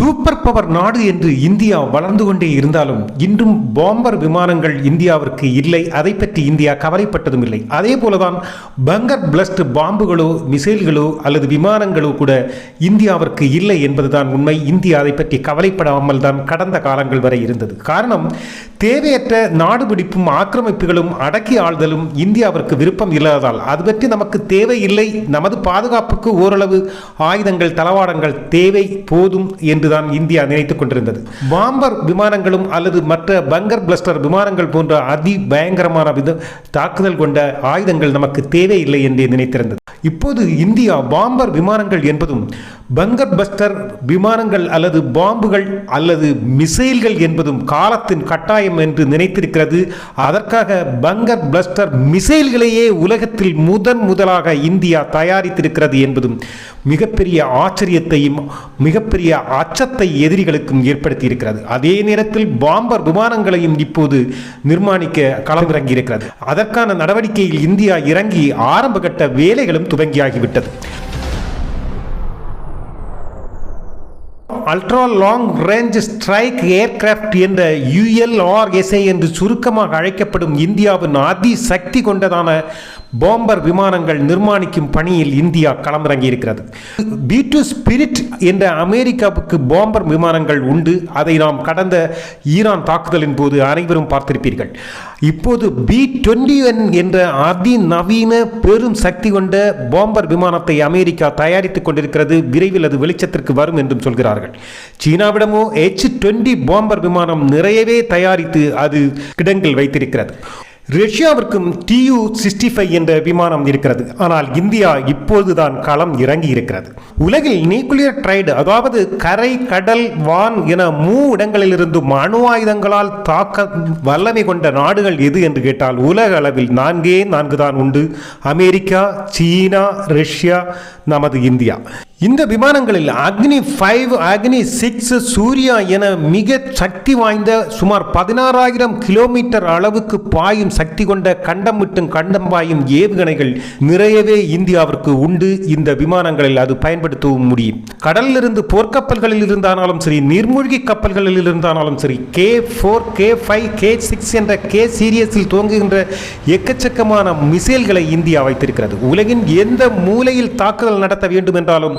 Super power நாடு என்று India வளர்ந்து கொண்டே இருந்தாலும் இன்றும் பாம்பர் விமானங்கள் இந்தியாவிற்கு இல்லை. அதை பற்றி இந்தியா கவலைப்பட்டதும் இல்லை. அதே போலதான் பங்கர் பிளஸ்ட் பாம்புகளோ மிசைல்களோ அல்லது விமானங்களோ கூட இந்தியாவிற்கு இல்லை என்பதுதான் உண்மை. இந்தியா அதை பற்றி கவலைப்படாமல் தான் கடந்த காலங்கள் வரை இருந்தது. காரணம் தேவையற்ற நாடுபிடிப்பும் ஆக்கிரமிப்புகளும் அடக்கி ஆள்தலும் இந்தியாவிற்கு விருப்பம் இல்லாததால். அது பற்றி நமக்கு தேவையில்லை நமது பாதுகாப்புக்கு ஓரளவு ஆயுதங்கள் தளவாடங்கள் தேவை போதும் என்று என்றுதான் இந்தியா நினைத்துக் கொண்டிருந்தது. பாம்பர் விமானங்களும் அல்லது மற்ற பங்கர் பிளஸ்டர் விமானங்கள் போன்ற அதி பயங்கரமான வித தாக்குதல் கொண்ட ஆயுதங்கள் நமக்கு தேவையில்லை என்றே நினைத்திருந்தது. இப்போது இந்தியா பாம்பர் விமானங்கள் என்பதும் பங்கர் பஸ்டர் விமானங்கள் அல்லது பாம்புகள் அல்லது மிசைல்கள் என்பதும் காலத்தின் கட்டாயம் என்று நினைத்திருக்கிறது. அதற்காக பங்கர் பிளஸ்டர் மிசைல்களையே உலகத்தில் முதன் முதலாக இந்தியா தயாரித்திருக்கிறது என்பதும் மிகப்பெரிய ஆச்சரியத்தையும் மிகப்பெரிய அச்சத்தை எதிரிகளுக்கும் ஏற்படுத்தி இருக்கிறது அதே நேரத்தில் பாம்பர் விமானங்களையும் இப்போது நிர்மாணிக்க களமிறங்கி இருக்கிறது அதற்கான நடவடிக்கையில் இந்தியா இறங்கி ஆரம்பகட்ட வேலைகளும் துவங்கியாகிவிட்டது. Ultra long range strike aircraft என்ற யுஎல்ஆர்எஸ்ஏ என்று சுருக்கமாக அழைக்கப்படும் இந்தியாவின் அதி சக்தி கொண்டதான பாம்பர் விமானங்கள் நிர்மாணிக்கும் பணியில் இந்தியா களமிறங்கி இருக்கிறது பி டு ஸ்பிரிட் என்ற அமெரிக்காவுக்கு பாம்பர் விமானங்கள் உண்டு. அதை நாம் கடந்த ஈரான் தாக்குதலின் போது அனைவரும் பார்த்திருப்பீர்கள். இப்போது பி டுவெண்டி ஒன் என்ற அதிநவீன பெரும் சக்தி கொண்ட பாம்பர் விமானத்தை அமெரிக்கா தயாரித்துக் கொண்டிருக்கிறது. விரைவில் அது வெளிச்சத்திற்கு வரும் என்றும் சொல்கிறார்கள். சீனாவிடமோ எச் டுவெண்டி பாம்பர் விமானம் நிறையவே தயாரித்து அது கிடங்கில் வைத்திருக்கிறது. ரஷ்யாவிற்கும் டியூ சிக்ஸ்டி ஃபைவ் என்ற விமானம் இருக்கிறது. ஆனால் இந்தியா இப்போதுதான் களம் இறங்கி இருக்கிறது உலகில் நியூக்ளியர் ட்ரைடு அதாவது கரை கடல் வான் என மூ இடங்களிலிருந்தும் அணு ஆயுதங்களால் தாக்க வல்லமை கொண்ட நாடுகள் எது என்று கேட்டால் உலக அளவில் நான்கே நான்கு தான் உண்டு. அமெரிக்கா சீனா ரஷ்யா நமது இந்தியா. இந்த விமானங்களில் அக்னி ஃபைவ் அக்னி சிக்ஸ் சூர்யா என மிக சக்தி வாய்ந்த சுமார் பதினாறாயிரம் கிலோமீட்டர் அளவுக்கு பாயும் சக்தி கொண்ட கண்டம் விட்டும் கண்டம் பாயும் ஏவுகணைகள் நிறையவே இந்தியாவிற்கு உண்டு. இந்த விமானங்களில் அது பயன்படுத்தவும் முடியும். கடலிலிருந்து போர்க்கப்பல்களில் இருந்தாலும் சரி நீர்மூழ்கி கப்பல்களில் இருந்தாலும் சரி K four K five K six என்ற கே சீரியஸில் துவங்குகின்ற எக்கச்சக்கமான மிசைல்களை இந்தியா வைத்திருக்கிறது. உலகின் எந்த மூலையில் தாக்குதல் நடத்த வேண்டும் என்றாலும்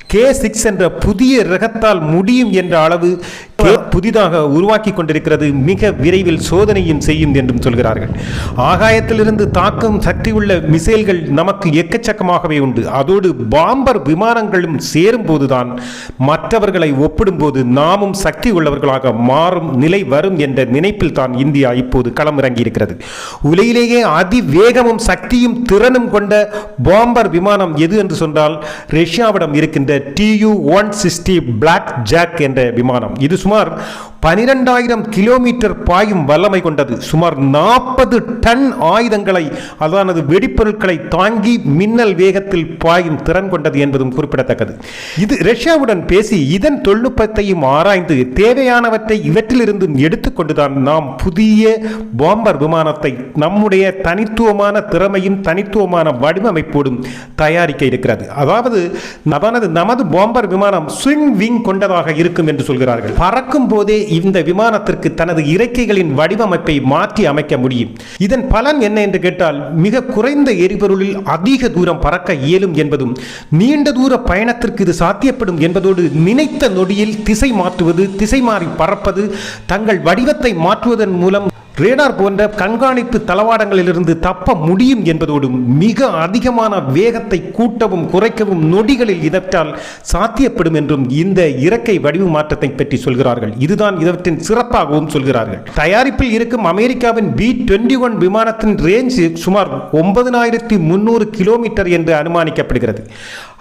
கே சிக்ஸ் என்ற புதிய ரகத்தால் முடியும் என்ற அளவு புதிதாக உருவாக்கி கொண்டிருக்கிறது மிக விரைவில் சோதனையும் செய்யும் என்றும் சொல்கிறார்கள். ஆகாயத்திலிருந்து தாக்கும் சக்தி உள்ள மிசைல்கள் நமக்கு எக்கச்சக்கமாகவே உண்டு. அதோடு பாம்பர் விமானங்களும் சேரும் போதுதான் மற்றவர்களை ஒப்பிடும்போது நாமும் சக்தி உள்ளவர்களாக மாறும் நிலை வரும் என்ற நினைப்பில் தான் இந்தியா இப்போது களமிறங்கி இருக்கிறது உலகிலேயே அதிவேகமும் சக்தியும் திறனும் கொண்ட பாம்பர் விமானம் எது என்று சொன்னால் ரஷ்யாவிடம் இருக்கின்ற Tu one sixty black jack என்ற விமானம். இது சுமார் பனிரெண்டாயிரம் கிலோமீட்டர் பாயும் வல்லமை கொண்டது. சுமார் நாற்பது டன் ஆயுதங்களை அதானது வெடிப்பொருட்களை தாங்கி மின்னல் வேகத்தில் பாயும் திறன் கொண்டது என்பதும் குறிப்பிடத்தக்கது. இது ரஷ்யாவுடன் பேசி இதன் தொழில்நுட்பத்தையும் ஆராய்ந்து தேவையானவற்றை இவற்றிலிருந்து எடுத்துக்கொண்டுதான் நாம் புதிய பாம்பர் விமானத்தை நம்முடைய தனித்துவமான திறமையும் தனித்துவமான வடிவமைப்போடும் தயாரிக்க இருக்கிறது. அதாவது நமது நமது பாம்பர் விமானம் ஸ்விங் விங் கொண்டதாக இருக்கும் என்று சொல்கிறார்கள். பறக்கும் போதே இந்த விமானத்திற்கு தனது இறக்கைகளின் வடிவமைப்பை மாற்றி அமைக்க முடியும். இதன் பலன் என்ன என்று கேட்டால் மிக குறைந்த எரிபொருளில் அதிக தூரம் பறக்க இயலும் என்பதும் நீண்ட தூர பயணத்திற்கு இது சாத்தியப்படும் என்பதோடு நினைத்த நொடியில் திசை மாற்றுவது திசை மாறி பறப்பது தங்கள் வடிவத்தை மாற்றுவதன் மூலம் ரேடார் போன்ற கண்காணிப்பு தளவாடங்களிலிருந்து தப்ப முடியும் என்பதோடு மிக அதிகமான வேகத்தை கூட்டவும் குறைக்கவும் நொடிகளில் இதற்றால் சாத்தியப்படும் என்றும் இந்த இறக்கை வடிவு மாற்றத்தை பற்றி சொல்கிறார்கள். இதுதான் இதவற்றின் சிறப்பாகவும் சொல்கிறார்கள். தயாரிப்பில் இருக்கும் அமெரிக்காவின் பி டுவெண்டி ஒன் விமானத்தின் ரேஞ்ச் சுமார் ஒன்பதனாயிரத்தி முன்னூறு கிலோமீட்டர் என்று அனுமானிக்கப்படுகிறது.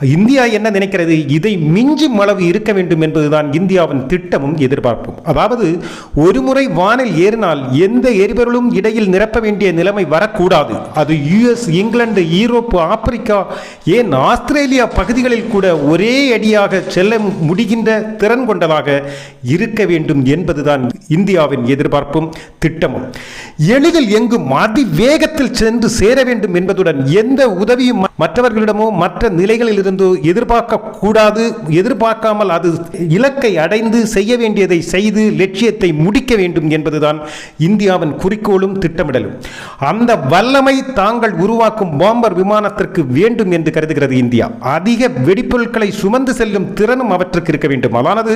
இந்தியா என்ன நினைக்கிறது? இதை மிஞ்சும் அளவு இருக்க வேண்டும் என்பதுதான் இந்தியாவின் திட்டமும் எதிர்பார்ப்பும். அதாவது ஒரு முறை வானில் ஏறினால் எந்த எரிபொருளும் இடையில் நிரப்ப வேண்டிய நிலைமை வரக்கூடாது. அது யுஎஸ் இங்கிலாந்து ஈரோப்பு ஆப்பிரிக்கா ஏன் ஆஸ்திரேலியா பகுதிகளில் கூட ஒரே அடியாக செல்ல முடிகின்ற திறன் கொண்டதாக இருக்க வேண்டும் என்பதுதான் இந்தியாவின் எதிர்பார்ப்பும் திட்டமும். எளிதில் எங்கும் அதிவேகத்தில் சென்று சேர வேண்டும் என்பதுடன் எந்த உதவியும் மற்றவர்களிடமோ மற்ற நிலைகளில் இருந்தோ எதிர்பார்க்க கூடாது எதிர்பார்க்காமல் அது இலக்கை அடைந்து செய்ய வேண்டியதை செய்து லட்சியத்தை முடிக்க வேண்டும் என்பதுதான் இந்தியாவின் குறிக்கோளும் திட்டமிடலும். அந்த வல்லமை தாங்கள் உருவாக்கும் பாம்பர் விமானத்திற்கு வேண்டும் என்று கருதுகிறது இந்தியா. அதிக வெடிப்பொருட்களை சுமந்து செல்லும் திறனும் அவற்றுக்கு இருக்க வேண்டும். அதானது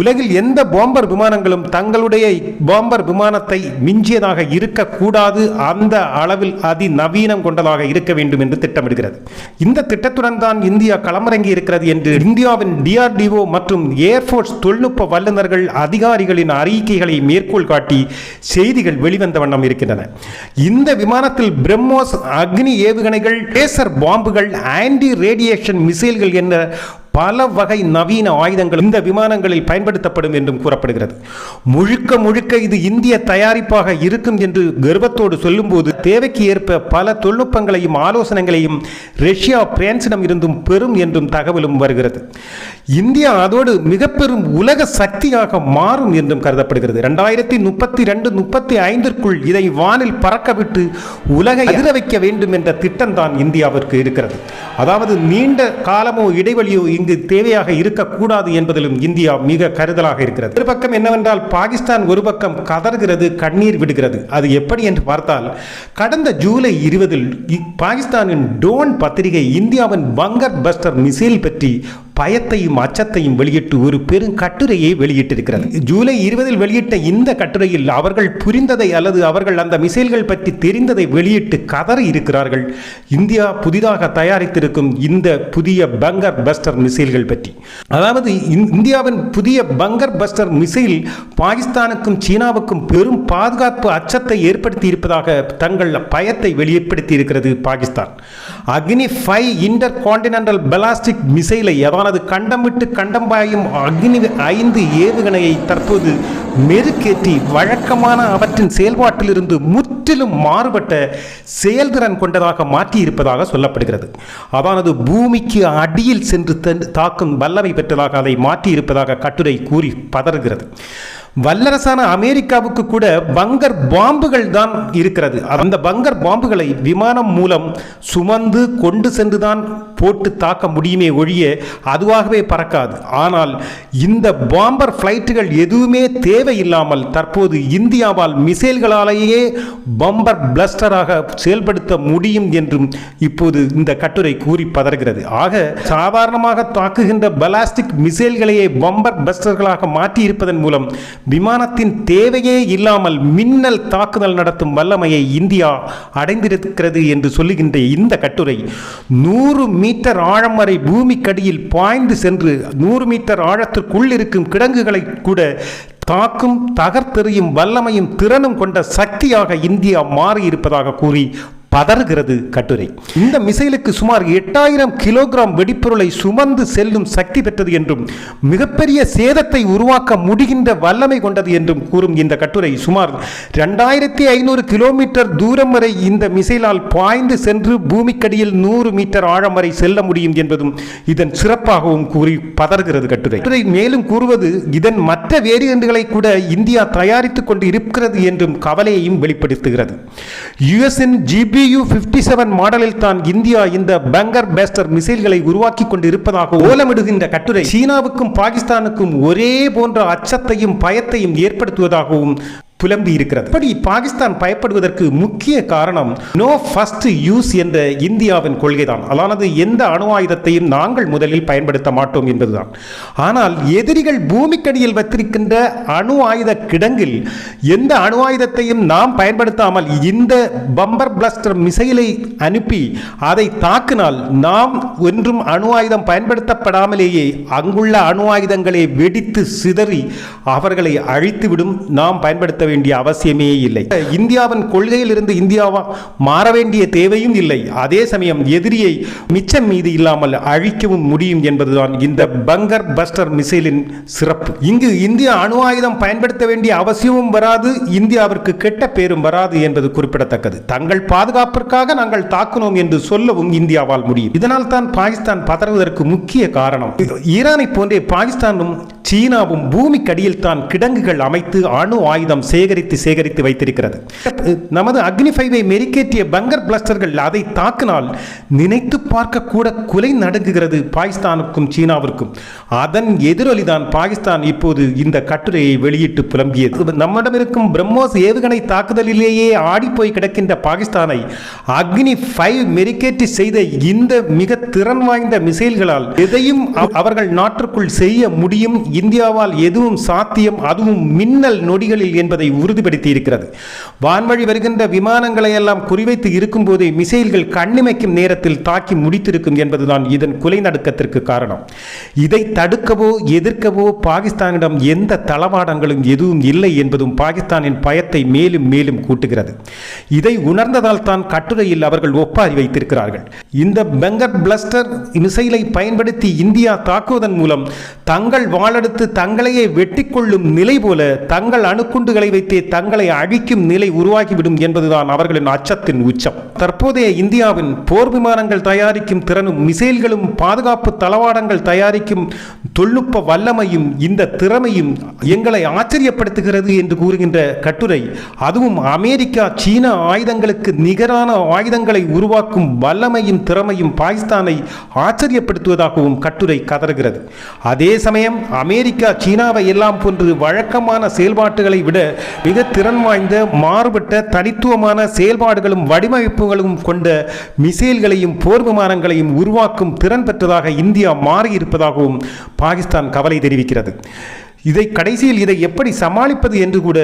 உலகில் எந்த பாம்பர் விமானங்களும் தங்களுடைய பாம்பர் விமானத்தை மிஞ்சியதாக இருக்கக்கூடாது அந்த அளவில் அதிநவீனம் கொண்டதாக இருக்க வேண்டும் என்று திட்டமிடுகிறது. இந்த திட்டத்துடன் தான் இந்தியா களமிறங்கி இருக்கிறது என்று இந்தியாவின் டிஆர்டிஓ மற்றும் ஏர்ஃபோர்ஸ் தொழில்நுட்ப வல்லுநர்கள் அதிகாரிகளின் அறிக்கைகளை மேற்கோள் காட்டி செய்திகள் வெளிவந்த வண்ணம் இருக்கின்றன. இந்த விமானத்தில் பிரம்மோஸ் அக்னி ஏவுகணைகள் லேசர் பாம்புகள் ஆன்டி ரேடியேஷன் மிசைல்கள் என்ற பல வகை நவீன ஆயுதங்கள் இந்த விமானங்களில் பயன்படுத்தப்படும் என்றும் கூறப்படுகிறது. முழுக்க முழுக்க இது இந்திய தயாரிப்பாக இருக்கும் என்று கர்வத்தோடு சொல்லும்போது தேவைக்கு ஏற்ப பல தொழில்நுட்பங்களையும் ஆலோசனைகளையும் ரஷ்யா பிரான்சிடம் இருந்தும் பெறும் என்றும் தகவலும் வருகிறது. இந்தியா அதோடு மிக பெரும் உலக சக்தியாக மாறும் என்றும் கருதப்படுகிறது. ரெண்டாயிரத்தி முப்பத்தி ரெண்டு முப்பத்தி ஐந்திற்குள் இதை வானில் பறக்கவிட்டு உலகை எதிர வைக்க வேண்டும் என்ற திட்டம் தான் இந்தியாவிற்கு இருக்கிறது. அதாவது நீண்ட காலமோ இடைவெளியோ இங்கு தேவையாக இருக்கக்கூடாது என்பதிலும் இந்தியா மிக கருதலாக இருக்கிறது. ஒரு பக்கம் என்னவென்றால் பாகிஸ்தான் ஒரு பக்கம் கதறுகிறது கண்ணீர் விடுகிறது. அது எப்படி என்று பார்த்தால் கடந்த ஜூலை இருபதில் பாகிஸ்தானின் டோன் பத்திரிகை இந்தியாவின் பங்கர் பஸ்டர் மிசைல் பற்றி பயத்தையும் அச்சத்தையும் வெளியிட்டு ஒரு பெரும் கட்டுரையை வெளியிட்டிருக்கிறது. ஜூலை இருபதில் வெளியிட்ட இந்த கட்டுரையில் அவர்கள் புரிந்ததை அல்லது அவர்கள் அந்த மிசைல்கள் பற்றி தெரிந்ததை வெளியிட்டு கதறி இருக்கிறார்கள். இந்தியா புதிதாக தயாரித்திருக்கும் இந்த புதிய பங்கர் பஸ்டர் மிசைல்கள் பற்றி. அதாவது இந்தியாவின் புதிய பங்கர் பஸ்டர் மிசைல் பாகிஸ்தானுக்கும் சீனாவுக்கும் பெரும் பாதுகாப்பு அச்சத்தை ஏற்படுத்தி இருப்பதாக தங்கள் பயத்தை வெளிப்படுத்தி இருக்கிறது Pakistan. Agni five intercontinental ballistic மிசைலை அதானது கண்டம் விட்டு கண்டம் பாயும் அக்னி ஐந்து ஏவுகணையை தற்போது மெருக்கேற்றி வழக்கமான அவற்றின் செயல்பாட்டிலிருந்து முற்றிலும் மாறுபட்ட செயல்திறன் கொண்டதாக மாற்றியிருப்பதாக சொல்லப்படுகிறது. அதானது பூமிக்கு அடியில் சென்று தன்- தாக்கும் வல்லமை பெற்றதாக அதை மாற்றியிருப்பதாக கட்டுரை கூறி பதறுகிறது. வல்லரசான அமெரிக்காவுக்கு கூட பங்கர் பாம்புகள் தான் இருக்கிறது. அந்த பங்கர் பாம்புகளை விமானம் மூலம் சுமந்து கொண்டு சென்றுதான் போட்டு தாக்க முடியுமே ஒழிய அதுவாகவே பறக்காது. ஆனால் இந்த பாம்பர் ஃப்ளைட்டுகள் எதுவுமே தேவையில்லாமல் தற்போது இந்தியாவால் மிசைல்களாலேயே பம்பர் பிளஸ்டராக செயல்படுத்த முடியும் என்றும் இப்போது இந்த கட்டுரை கூறி பதறுகிறது. ஆக சாதாரணமாக தாக்குகின்ற பலாஸ்டிக் மிசைல்களையே பம்பர் பிளஸ்டர்களாக மாற்றியிருப்பதன் மூலம் விமானத்தின் தேவையே இல்லாமல் மின்னல் தாக்குதல் நடத்தும் வல்லமையை இந்தியா அடைந்திருக்கிறது என்று சொல்லுகின்ற இந்த கட்டுரை நூறு மீட்டர் ஆழம் வரை பூமிக்கடியில் பாய்ந்து சென்று நூறு மீட்டர் ஆழத்திற்குள் இருக்கும் கிடங்குகளை கூட தாக்கும் தகர்த்தெறியும் வல்லமையும் திறனும் கொண்ட சக்தியாக இந்தியா மாறியிருப்பதாக கூறி பதறுகிறது கட்டுரை. இந்த மிசைலுக்கு சுமார் எட்டாயிரம் கிலோகிராம் வெடிப்பொருளை சுமந்து செல்லும் சக்தி பெற்றது என்றும் மிகப்பெரிய சேதத்தை உருவாக்க முடிகின்ற வல்லமை கொண்டது என்றும் கூறும் இந்த கட்டுரை. சுமார் ரெண்டாயிரத்தி ஐநூறு கிலோமீட்டர் தூரம் வரை இந்த மிசைலால் பாய்ந்து சென்று பூமிக்கடியில் நூறு மீட்டர் ஆழம் வரை செல்ல முடியும் என்பதும் இதன் சிறப்பாகவும் கூறி பதறுகிறது கட்டுரை. கட்டுரை மேலும் கூறுவது இதன் மற்ற வேரியண்டுகளை கூட இந்தியா தயாரித்துக் கொண்டு இருக்கிறது என்றும் கவலையையும் வெளிப்படுத்துகிறது. USN GB GBU fifty seven மாடலில் தான் இந்தியா இந்த பங்கர் பேஸ்டர் மிசைல்களை உருவாக்கி கொண்டு இருப்பதாக ஓலமிடுகின்ற கட்டுரை. சீனாவுக்கும் பாகிஸ்தானுக்கும் ஒரே போன்ற அச்சத்தையும் பயத்தையும் ஏற்படுத்துவதாகவும் புலம்பி இருக்கிறது. இப்படி பாகிஸ்தான் பயப்படுவதற்கு முக்கிய காரணம் நோ ஃபர்ஸ்ட் யூஸ் என்ற இந்தியாவின் கொள்கைதான். அதானது எந்த அணு ஆயுதத்தையும் நாங்கள் முதலில் பயன்படுத்த மாட்டோம் என்பதுதான். ஆனால் எதிரிகள் பூமிக்கடியில் வைத்திருக்கின்ற அணு ஆயுத கிடங்கில் எந்த அணு ஆயுதத்தையும் நாம் பயன்படுத்தாமல் இந்த பம்பர் பிளாஸ்டர் மிசைலை அனுப்பி அதை தாக்கினால் நாம் ஒன்றும் அணு ஆயுதம் பயன்படுத்தப்படாமலேயே அங்குள்ள அணு ஆயுதங்களை வெடித்து சிதறி அவர்களை அழித்துவிடும் நாம் பயன்படுத்த வேண்டிய அவசியமே இல்லை. இந்தியாவின் கொள்கையிலிருந்து இந்தியாவா மாற வேண்டிய தேவையும் இல்லை. அதே சமயம் எதிரியை மிச்சம் மீது இல்லாமல் அழிக்கவும் முடியும் என்பதுதான் இந்த பங்கர் பஸ்டர் மிசைலின் சிறப்பு. இங்கு இந்தியா அணு ஆயுதம் பயன்படுத்த வேண்டிய அவசியமும் வராது இந்தியாவிற்கு கெட்ட பேரும் வராது என்பது குறிப்பிடத்தக்கது. தங்கள் பாதுகாப்பிற்காக நாங்கள் தாக்கினோம் என்று சொல்லவும் இந்தியாவால் முடியும். இதனால் தான் பாகிஸ்தான் பதறுவதற்கு முக்கிய காரணம். ஈரானை போன்றே பாகிஸ்தானும் சீனாவும் பூமிக்கடியில் தான் கிடங்குகள் அமைத்து அணு ஆயுதம் சேகரித்து சேகரித்து வைத்திருக்கிறது. நமது அக்னிஃபைவை மெருக்கேற்றிய பங்கர் பிளஸ்டர்கள் அதை தாக்கினால் நினைத்து பார்க்க கூட குலை நடுங்குகிறது பாகிஸ்தானுக்கும் சீனாவிற்கும். அதன் எதிரொலிதான் பாகிஸ்தான் இப்போது இந்த கட்டுரையை வெளியிட்டு புலம்பியது. நம்மிடம் இருக்கும் பிரம்மோஸ் ஏவுகணை தாக்குதலிலேயே ஆடிப்போய் கிடக்கின்ற பாகிஸ்தானை அக்னி ஃபைவ் மெருக்கேற்றி செய்த இந்த மிக திறன் வாய்ந்த மிசைல்களால் எதையும் அவர்கள் நாட்டிற்குள் செய்ய முடியும் இந்தியாவால் எதுவும் சாத்தியம் அதுவும் மின்னல் நொடிகளில் என்பதை என்பதை உறுதிப்படுத்தி இருக்கிறது வான்வழி வருகின்ற விமானங்களை எல்லாம் குறிவைத்து இருக்கும்போதே மிசைல்கள் கண்ணிமைக்கும் நேரத்தில் தாக்கி முடித்திருக்கும் என்பதுதான் இதன் குலை நடுக்கத்திற்கு காரணம். இதை தடுக்கவோ எதிர்க்கவோ பாகிஸ்தானிடம் எந்த தளவாடங்களும் எதுவும் இல்லை என்பதும் பாகிஸ்தானின் பயத்தை மேலும் மேலும் கூட்டுகிறது. இதை உணர்ந்ததால் தான் கட்டுரையில் அவர்கள் ஒப்பாரி வைத்திருக்கிறார்கள். இந்த பெங்கர் பிளஸ்டர் மிசைலை பயன்படுத்தி இந்தியா தாக்குவதன் மூலம் தங்கள் வாழெடுத்து தங்களையே வெட்டிக்கொள்ளும் நிலை போல தங்கள் அணுக்குண்டுகளை வைத்தே தங்களை அழிக்கும் நிலை உருவாகிவிடும் என்பதுதான் அவர்களின் அச்சத்தின் உச்சம். தற்போதைய இந்தியாவின் போர் விமானங்கள் தயாரிக்கும் திறனும் மிசைல்களும் பாதுகாப்பு தளவாடங்கள் தயாரிக்கும் தொழில்நுட்ப வல்லமையும் இந்த திறமையும் எங்களை ஆச்சரியப்படுத்துகிறது என்று கூறுகின்ற கட்டுரை அதுவும் அமெரிக்கா சீனா ஆயுதங்களுக்கு நிகரான ஆயுதங்களை உருவாக்கும் வல்லமையும் திறமையும் பாகிஸ்தானை ஆச்சரியப்படுத்துவதாகவும் கட்டுரை கதறுகிறது. அதே சமயம் அமெரிக்கா சீனாவை எல்லாம் போன்று வழக்கமான செயல்பாட்டுகளை விட மிக திறன் வாய்ந்த மாறுபட்ட தனித்துவமான செயல்பாடுகளும் வடிவமைப்புகளும் கொண்ட மிசைல்களையும் போர் விமானங்களையும் உருவாக்கும் திறன் பெற்றதாக இந்தியா மாறியிருப்பதாகவும் பாகிஸ்தான் கவலை தெரிவிக்கிறது. இதை கடைசியில் இதை எப்படி சமாளிப்பது என்று கூட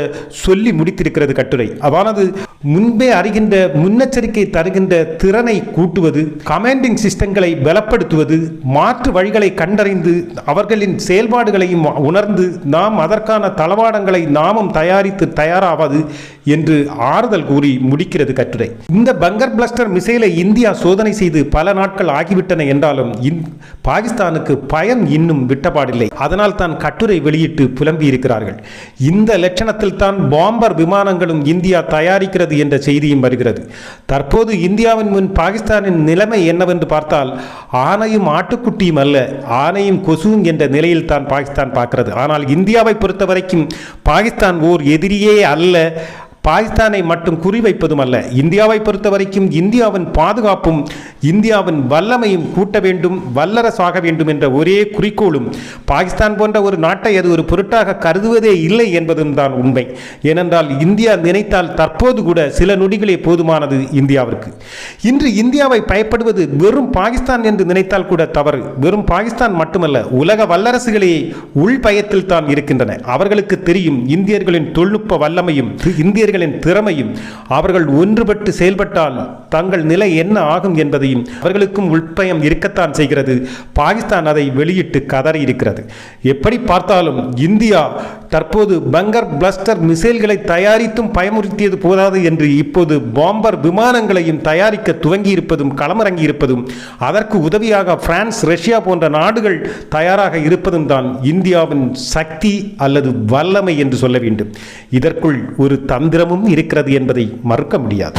சொல்லி முடித்திருக்கிறது கட்டுரை. அதானது முன்பே அறிகின்ற முன்னெச்சரிக்கை தருகின்ற திறனை கூட்டுவது கமாண்டிங் சிஸ்டங்களை பலப்படுத்துவது மாற்று வழிகளை கண்டறிந்து அவர்களின் செயல்பாடுகளையும் உணர்ந்து நாம் அதற்கான தளவாடங்களை நாமும் தயாரித்து தயாராவது என்று ஆறுதல் கூறி முடிக்கிறது கட்டுரை. இந்த பங்கர் பிளஸ்டர் மிசைலை இந்தியா சோதனை செய்து பல நாட்கள் ஆகிவிட்டன என்றாலும் பாகிஸ்தானுக்கு பயம் இன்னும் விட்டபாடில்லை. அதனால் தான் கட்டுரை வெளியிட்டு புலம்பி இருக்கிறார்கள் இந்த லட்சணத்தில் தான் பாம்பர் விமானங்களும் இந்தியா தயாரிக்கிறது என்ற செய்தியும் வருகிறது. தற்போது இந்தியாவின் முன் பாகிஸ்தானின் நிலைமை என்னவென்று பார்த்தால் ஆணையும் ஆட்டுக்குட்டியும் அல்ல ஆணையும் கொசுவும் என்ற நிலையில் தான் பாகிஸ்தான் பார்க்கிறது. ஆனால் இந்தியாவை பொறுத்த வரைக்கும் பாகிஸ்தான் ஓர் எதிரியே அல்ல பாகிஸ்தானை மட்டும் குறிவைப்பதும் அல்ல இந்தியாவை பொறுத்த வரைக்கும் இந்தியாவின் பாதுகாப்பும் இந்தியாவின் வல்லமையும் கூட்ட வேண்டும் வல்லரசாக வேண்டும் என்ற ஒரே குறிக்கோளும் பாகிஸ்தான் போன்ற ஒரு நாட்டை அது ஒரு பொருட்டாக கருதுவதே இல்லை என்பதும் தான் உண்மை. ஏனென்றால் இந்தியா நினைத்தால் தற்போது கூட சில நொடிகளே போதுமானது இந்தியாவிற்கு. இன்று இந்தியாவை பயப்படுவது வெறும் பாகிஸ்தான் என்று நினைத்தால் கூட தவறு. வெறும் பாகிஸ்தான் மட்டுமல்ல உலக வல்லரசுகளே உள் பயத்தில் தான் இருக்கின்றன. அவர்களுக்கு தெரியும் இந்தியர்களின் தொழில்நுட்ப வல்லமையும் இந்தியர்களின் திறமையும் அவர்கள் ஒன்றுபட்டு செயல்பட்டால் தங்கள் நிலை என்ன ஆகும் என்பதையும் அவர்களுக்கும் உள்பயம் இருக்கத்தான் செய்கிறது. பாகிஸ்தான் அதை வெளியிட்டு கதறி இருக்கிறது எப்படி பார்த்தாலும் இந்தியா தற்போது பங்கர் பிளஸ்டர் மிசைல்களை தயாரித்தும் பயமுறுத்தியது போதாது என்று இப்போது பாம்பர் விமானங்களையும் தயாரிக்க துவங்கியிருப்பதும் களமிறங்கியிருப்பதும் அதற்கு உதவியாக பிரான்ஸ் ரஷ்யா போன்ற நாடுகள் தயாராக இருப்பதும் தான் இந்தியாவின் சக்தி அல்லது வல்லமை என்று சொல்ல வேண்டும். இதற்குள் ஒரு தந்திர தந்திரமும் இருக்கிறது என்பதை மறுக்க முடியாது.